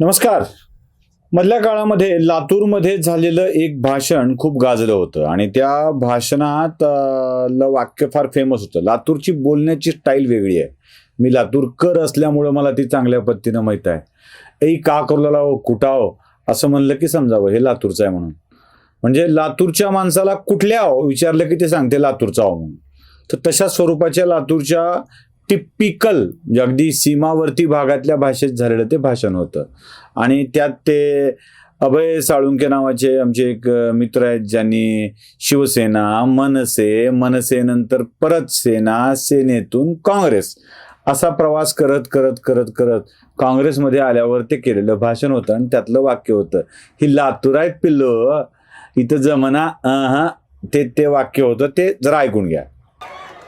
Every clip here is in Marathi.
नमस्कार. मधल्या काळामध्ये लातूरमध्ये झालेलं एक भाषण खूप गाजलं होतं आणि त्या भाषणात ल वाक्य फार फेमस होतं. लातूरची बोलण्याची स्टाईल वेगळी आहे. मी लातूरकर असल्यामुळं मला ती चांगल्या पद्धतीनं माहीत आहे. ऐ का करू लाव हो? कुटाव असं म्हणलं की समजावं हे लातूरचं आहे म्हणून. म्हणजे लातूरच्या माणसाला कुठल्या हो विचारलं की ते सांगते लातूरचा आहो म्हणून. तर तशा स्वरूपाच्या लातूरच्या टिपिकल म्हणजे अगदी सीमावर्ती भागातल्या भाषेत झालेलं ते भाषण होतं. आणि त्यात ते अभय साळुंके नावाचे आमचे एक मित्र आहेत ज्यांनी शिवसेना मनसे मनसेनंतर परत सेना सेनेतून काँग्रेस असा प्रवास करत करत करत करत काँग्रेसमध्ये आल्यावर ते केलेलं भाषण होतं आणि त्यातलं वाक्य होतं. ही लातूर आहे पिल्लो इथं जमना ते ते वाक्य होतं ते जरा ऐकून घ्या.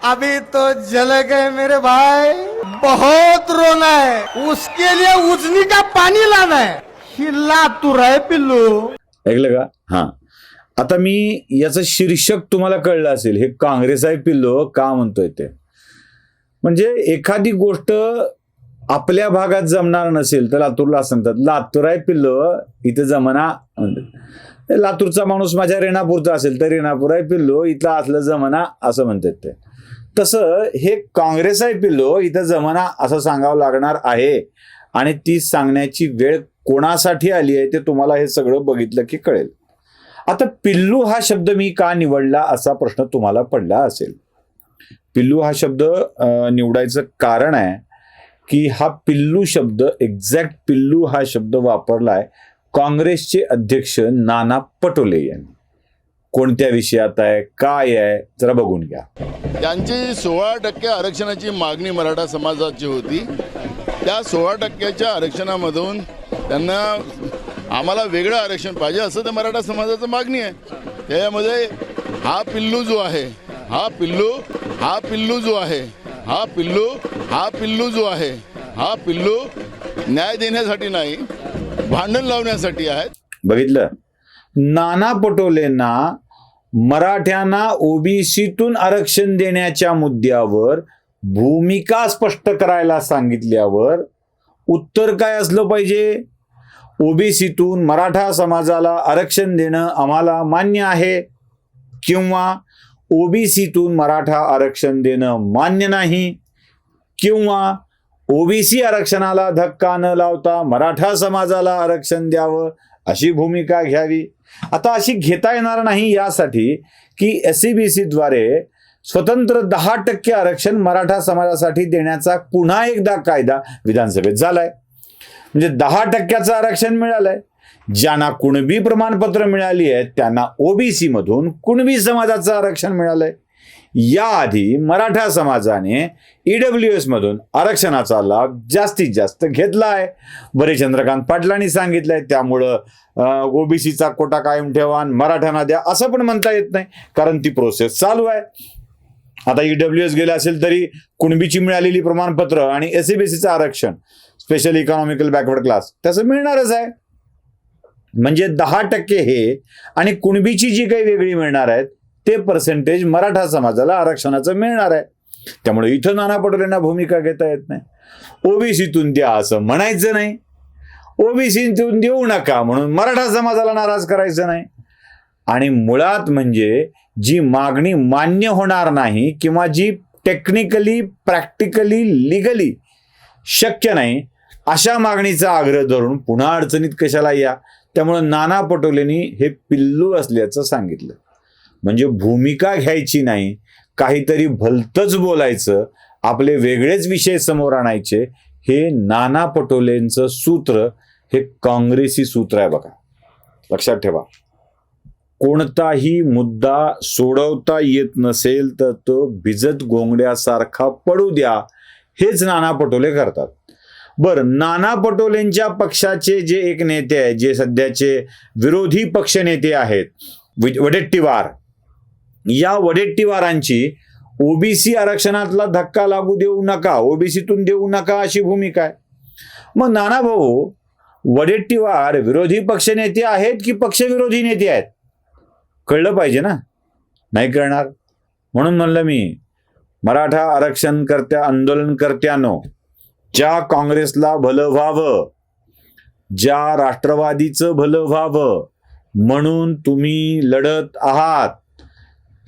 अभी तो जल गए मेरे भाई। बहुत रोना है। उसके लिए उजनी का पानी लाना है। ही लातूर है पिल्लू। ऐकलं का? हा. आता मी याचं शीर्षक तुम्हाला कळलं असेल. हे काँग्रेस आहे पिल्लो हो, का म्हणतोय ते? म्हणजे एखादी गोष्ट आपल्या भागात जमणार नसेल तर लातूरला असं म्हणतात. लातूर आहे पिल्लो हो, इथे जमना म्हणतात. लातूरचा माणूस माझ्या रेणापूरचा असेल तर रेणापूर आहे पिल्लो इथला असलं जमना असं म्हणतात ते. तसं हे काँग्रेस आहे पिल्लो इथं जमना असं सांगावं लागणार आहे. आणि ती सांगण्याची वेळ कोणासाठी आली आहे ते तुम्हाला हे सगळं बघितलं की कळेल. आता पिल्लू हा शब्द मी का निवडला असा प्रश्न तुम्हाला पडला असेल. पिल्लू हा शब्द निवडायचं कारण आहे की हा पिल्लू शब्द एक्झॅक्ट पिल्लू हा शब्द वापरलाय काँग्रेसचे अध्यक्ष नाना पटोले यांनी. कोणत्या विषयात आहे? काय आहे? जरा बघून घ्या. त्यांची सोळा टक्के आरक्षणाची मागणी मराठा समाजाची होती. त्या सोळा टक्क्याच्या आरक्षणामधून त्यांना आम्हाला वेगळं आरक्षण पाहिजे असं तर मराठा समाजाचं मागणी आहे. त्याच्यामध्ये हा पिल्लू जो आहे हा पिल्लू हा पिल्लू जो आहे हा पिल्लू हा पिल्लू जो आहे हा पिल्लू न्याय देण्यासाठी नाही भांडण लावण्यासाठी आहे बघितलं. नाना पटोलेंना मराठ्यांना ओबीसीतून आरक्षण देण्याच्या मुद्द्यावर भूमिका स्पष्ट करायला सांगितल्यावर उत्तर काय असलं पाहिजे? ओबीसीतून मराठा समाजाला आरक्षण देणं आम्हाला मान्य आहे किंवा ओबीसीतून मराठा आरक्षण देणं मान्य नाही किंवा ओबीसी आरक्षणाला धक्का न लावता मराठा समाजाला आरक्षण द्यावं अशी भूमिका घ्यावी. आता अशी घेता येणार नाही यासाठी की एस सी बी सीद्वारे स्वतंत्र दहा टक्के आरक्षण मराठा समाजासाठी देण्याचा पुन्हा एकदा कायदा विधानसभेत झालाय. म्हणजे दहा टक्क्याचं आरक्षण मिळालंय. ज्यांना कुणबी प्रमाणपत्र मिळाली आहेत त्यांना ओबीसी मधून कुणबी समाजाचं आरक्षण मिळालंय. याआधी मराठा समाजाने ईडब्ल्यू डब्ल्यू एसमधून आरक्षणाचा लाभ जास्तीत जास्त घेतला आहे. बरे चंद्रकांत पाटलांनी सांगितलंय त्यामुळं ओबीसीचा कोटा कायम ठेवा आणि मराठ्यांना द्या असं पण म्हणता येत नाही कारण ती प्रोसेस चालू आहे. आता ईडब्ल्यू एस गेलं असेल तरी कुणबीची मिळालेली प्रमाणपत्र आणि एस सीचं आरक्षण स्पेशल इकॉनॉमिकल बॅकवर्ड क्लास त्याचं मिळणारच आहे. म्हणजे दहा टक्के हे आणि कुणबीची जी काही वेगळी मिळणार आहेत ते पर्सेंटेज मराठा समाजाला आरक्षणाचं मिळणार आहे. त्यामुळे इथं नाना पटोलेंना भूमिका घेता येत नाही. ओबीसीतून द्या असं म्हणायचं नाही. ओबीसीतून देऊ नका म्हणून मराठा समाजाला नाराज करायचं नाही. आणि मुळात म्हणजे जी मागणी मान्य होणार नाही किंवा जी टेक्निकली प्रॅक्टिकली लिगली शक्य नाही अशा मागणीचा आग्रह धरून पुन्हा अडचणीत कशाला या? त्यामुळं नाना पटोलेंनी हे पिल्लू असल्याचं सांगितलं. म्हणजे भूमिका घ्यायची नाही काहीतरी भलतंच बोलायचं आपले वेगळेच विषय समोर आणायचे हे नाना पटोलेंचं सूत्र हे काँग्रेसी सूत्र आहे बघा. लक्षात ठेवा. कोणताही मुद्दा सोडवता येत नसेल तर तो भिजत गोंगड्यासारखा पडू द्या हेच नाना पटोले करतात. बरं नाना पटोलेंच्या पक्षाचे जे एक नेते आहेत जे सध्याचे विरोधी पक्ष नेते आहेत वि- वडेट्टीवार या वडेट्टीवारांची ओबीसी आरक्षणातला धक्का लागू देऊ नका ओबीसीतून देऊ नका अशी भूमिका आहे. मग नाना भाऊ वडेट्टीवार विरोधी पक्षनेते आहेत की पक्षविरोधी नेते आहेत? कळलं पाहिजे ना? नाही कळणार. म्हणून म्हणलं मी मराठा आरक्षणकर्त्या आंदोलनकर्त्यानो ज्या काँग्रेसला भलं व्हावं ज्या राष्ट्रवादीचं भलं व्हावं म्हणून तुम्ही लढत आहात.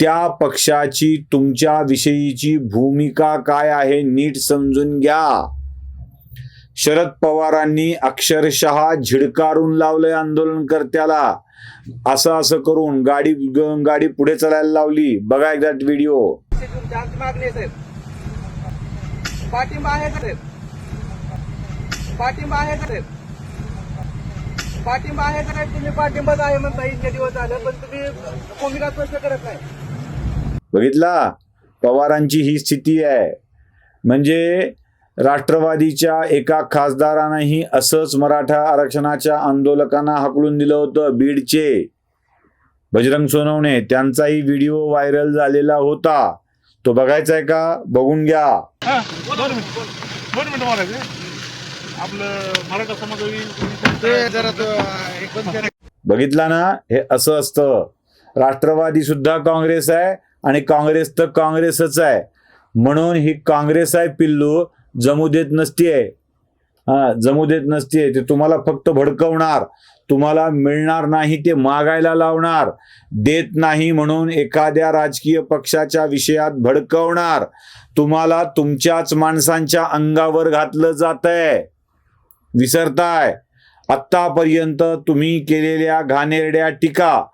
त्या पक्षाची तुमच्या विषयीची भूमिका काय आहे नीट समजून घ्या. शरद पवारांनी अक्षरशः झिडकारून लावलंय आंदोलनकर्त्याला. असं असं करून गाडी गाडी पुढे चालायला लावली. बघा एकदा व्हिडिओ. पाठिंबा आहे साहेब? पाठिंबा आहे साहेब? पाठिंबा आहे साहेब? तुम्ही पाठिंबाच आहे म्हणता इतके दिवस झालं पण तुम्ही भूमिका स्पष्ट करत नाही. बघितला? पवारांची ही स्थिती आहे. म्हणजे राष्ट्रवादीच्या एका खासदारानंही असंच मराठा आरक्षणाच्या आंदोलकांना हाकलून दिलं होतं बीडचे. बजरंग सोनवणे त्यांचाही व्हिडिओ व्हायरल झालेला होता. तो बघायचा आहे का? बघून घ्या. बघितला ना? हे असं असतं. राष्ट्रवादी सुद्धा काँग्रेस आहे. आणि काँग्रेस तर काँग्रेसच आहे. म्हणून ही काँग्रेस आहे पिल्लू जमू देत नसतीये हा जमू देत नसतीये ते तुम्हाला फक्त भडकवणार. तुम्हाला मिळणार नाही ते मागायला लावणार. देत नाही म्हणून एखाद्या राजकीय पक्षाच्या विषयात भडकवणार. तुम्हाला तुमच्याच माणसांच्या अंगावर घातलं जात आहे विसरताय. आत्तापर्यंत तुम्ही केलेल्या घाणेरड्या टीका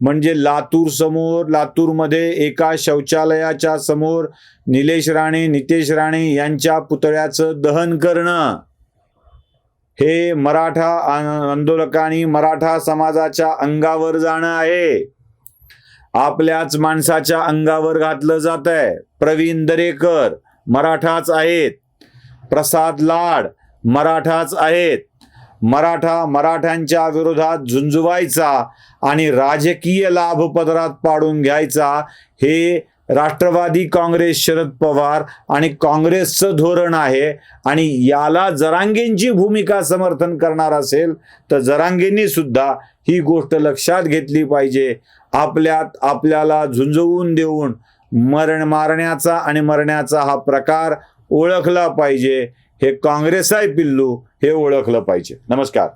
म्हणजे लातूर समोर लातूरमध्ये एका शौचालयाच्या समोर निलेश राणे नितेश राणे यांच्या पुतळ्याचं दहन करणं. हे मराठा आंदोलकांनी मराठा समाजाच्या अंगावर जाणं आहे. आपल्याच माणसाच्या अंगावर घातलं जात आहे प्रवीण दरेकर मराठाच आहेत. प्रसाद लाड मराठाच आहेत. मराठा मराठ्यांच्या विरोधात झुंजवायचा आणि राजकीय लाभ पदरात पाडून घ्यायचा हे राष्ट्रवादी काँग्रेस शरद पवार आणि काँग्रेसचं धोरण आहे. आणि याला जरांगेंची भूमिका समर्थन करणार असेल तर जरांगेंनी सुद्धा ही गोष्ट लक्षात घेतली पाहिजे. आपल्यात आपल्याला झुंजवून देऊन मरण मारण्याचा आणि मरण्याचा हा प्रकार ओळखला पाहिजे. हे काँग्रेस आहे पिल्लू हे ओळखलं पाहिजे. नमस्कार.